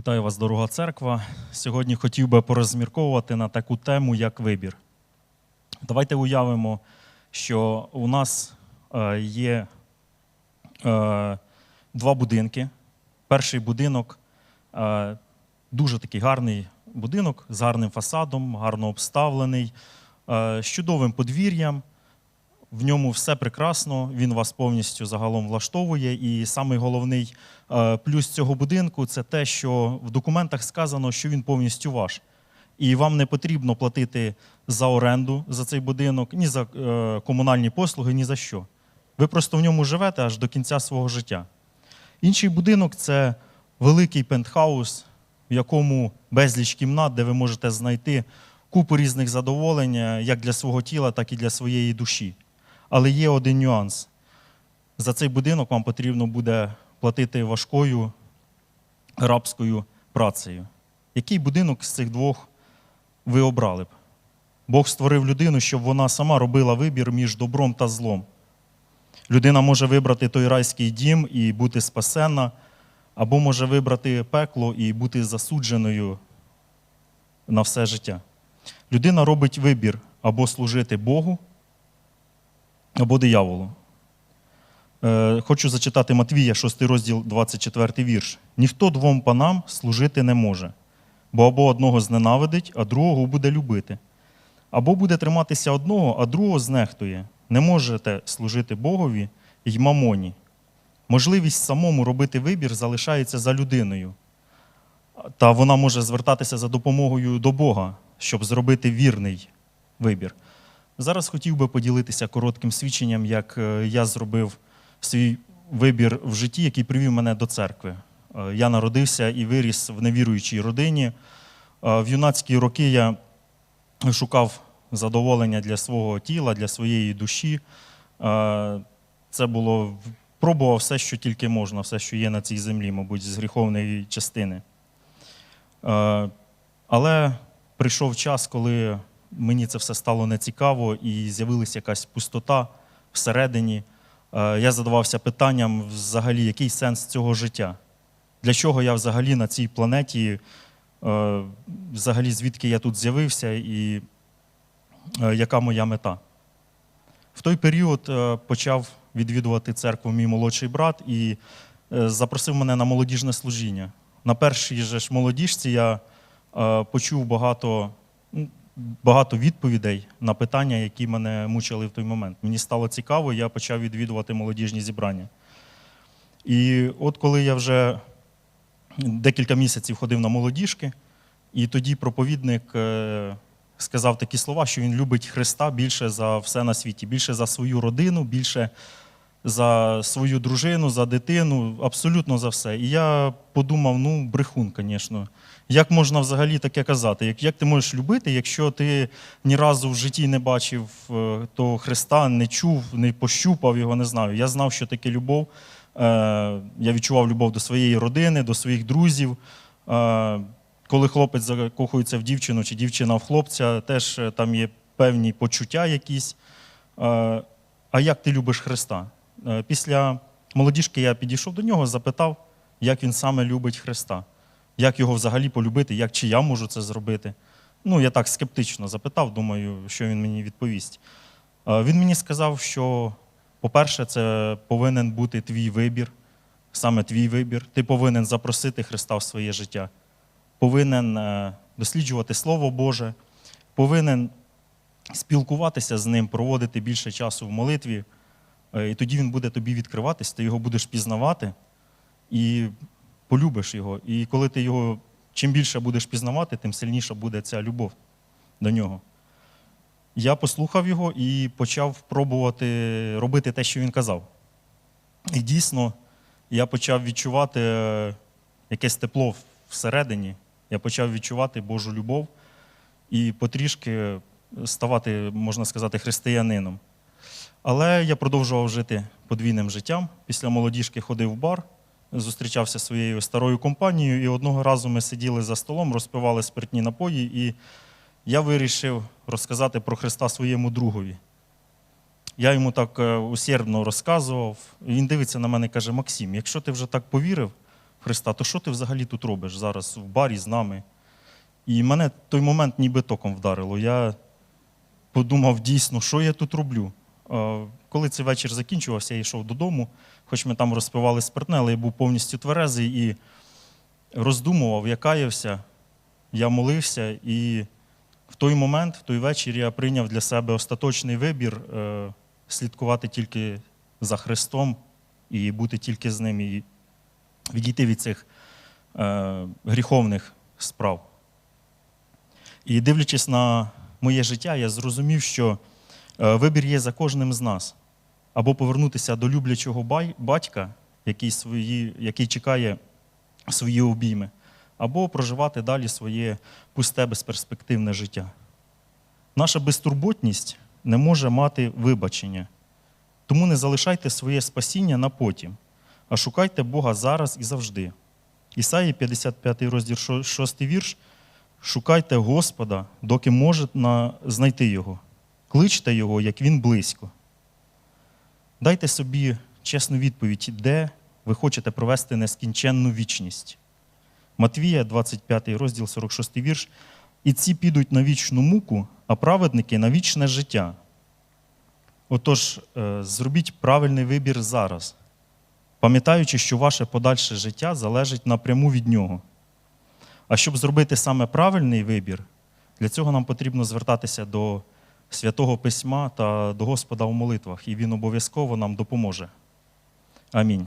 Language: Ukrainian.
Вітаю вас, дорога церква. Сьогодні хотів би порозмірковувати на таку тему, як вибір. Давайте уявимо, що у нас е, є е, два будинки. Перший будинок е, дуже такий гарний будинок з гарним фасадом, гарно обставлений, з чудовим подвір'ям. В ньому все прекрасно, він вас повністю загалом влаштовує. І самий головний е, плюс цього будинку це те, що в документах сказано, що він повністю ваш. І вам не потрібно платити за оренду за цей будинок, ні за е, комунальні послуги, ні за що. Ви просто в ньому живете аж до кінця свого життя. Інший будинок це великий пентхаус, в якому безліч кімнат, де ви можете знайти купу різних задоволень, е, як для свого тіла, так і для своєї душі. Але є один нюанс. За цей будинок вам потрібно буде платити важкою рабською працею. Який будинок з цих двох ви обрали б? Бог створив людину, щоб вона сама робила вибір між добром та злом. Людина може вибрати той райський дім і бути спасенна, або може вибрати пекло і бути засудженою на все життя. Людина робить вибір або служити Богу, або дияволу. Е, Хочу зачитати Матвія, 6 розділ, 24 вірш. Ніхто двом панам служити не може, бо або одного зненавидить, а другого буде любити. Або буде триматися одного, а другого знехтує. Не можете служити Богові й мамоні. Можливість самому робити вибір залишається за людиною. Та вона може звертатися за допомогою до Бога, щоб зробити вірний вибір. Зараз хотів би поділитися коротким свідченням, як е, я зробив свій вибір в житті, який привів мене до церкви. Е, Я народився і виріс в невіруючій родині. Е, В юнацькі роки я шукав задоволення для свого тіла, для своєї душі. Це було пробував все, що тільки можна, все, що є на цій землі, мабуть, з гріховної частини. Але прийшов час, коли мені це все стало нецікаво і з'явилася якась пустота всередині. Е, Я задавався питанням, взагалі, який сенс цього життя? Для чого я взагалі на цій планеті, е, взагалі, звідки я тут з'явився і е, яка моя мета? В той період почав відвідувати церкву мій молодший брат і запросив мене на молодіжне служіння. На першій же ж молодіжці я почув багато, багато відповідей на питання, які мене мучили в той момент. Мені стало цікаво, я почав відвідувати молодіжні зібрання. І от коли я вже декілька місяців ходив на молодіжки, і тоді проповідник е, сказав такі слова, що він любить Христа більше за все на світі, більше за свою родину, більше за свою дружину, за дитину, абсолютно за все. І я подумав: ну, брехун, звісно. Як можна взагалі таке казати? Як, як ти можеш любити, якщо ти ні разу в житті не бачив е, того Христа, не чув, не пощупав його, не знаю. Я знав, що таке любов. Е, Я відчував любов до своєї родини, до своїх друзів. Е, Коли хлопець закохується в дівчину чи дівчина в хлопця, теж там є певні почуття якісь. А як ти любиш Христа? Е, Після молодіжки я підійшов до нього, запитав, як він саме любить Христа, як його взагалі полюбити, як чи я можу це зробити. Ну, я так скептично запитав, думаю, що він мені відповість. Е, Він мені сказав, що, по-перше, це повинен бути твій вибір, саме твій вибір. Ти повинен запросити Христа в своє життя, повинен е, досліджувати Слово Боже, повинен спілкуватися з ним, проводити більше часу в молитві. Е, І тоді він буде тобі відкриватись, ти його будеш пізнавати і полюбиш його. І коли ти його чим більше будеш пізнавати, тим сильніша буде ця любов до нього. Я послухав його і почав пробувати робити те, що він казав. І дійсно, я почав відчувати е, якесь тепло всередині, я почав відчувати Божу любов і потрішки ставати, можна сказати, християнином. Але я продовжував жити подвійним життям. Після молодіжки ходив в бар, зустрічався зі своєю старою компанією, і одного разу ми сиділи за столом, розпивали спиртні напої, і я вирішив розказати про Христа своєму другові. Я йому так е, усердно розказував. Він дивиться на мене і каже: Максим, якщо ти вже так повірив в Христа, то що ти взагалі тут робиш зараз в барі з нами? І мене той момент ніби током вдарило. Я подумав дійсно, що я тут роблю. Е, Коли цей вечір закінчувався, я йшов додому, хоч ми там розпивали спиртне, але я був повністю тверезий і роздумував, я каявся, я молився, і в той момент, в той вечір, я прийняв для себе остаточний вибір е, слідкувати тільки за Христом і бути тільки з ним, і відійти від цих е, гріховних справ. І дивлячись на моє життя, я зрозумів, що вибір є за кожним з нас. Або повернутися до люблячого батька, який, свої, який чекає свої обійми, або проживати далі своє пусте безперспективне життя. Наша безтурботність не може мати вибачення. Тому не залишайте своє спасіння на потім, а шукайте Бога зараз і завжди. Ісаї 55 розділ 6 вірш. Шукайте Господа, доки можете знайти Його. Кличте Його, як Він близько. Дайте собі чесну відповідь, де ви хочете провести нескінченну вічність. Матвія, 25 розділ, 46 вірш. І ці підуть на вічну муку, а праведники на вічне життя. Отож, е, зробіть правильний вибір зараз, пам'ятаючи, що ваше подальше життя залежить напряму від нього. А щоб зробити саме правильний вибір, для цього нам потрібно звертатися до Святого Письма та до Господа у молитвах, і Він обов'язково нам допоможе. Амінь.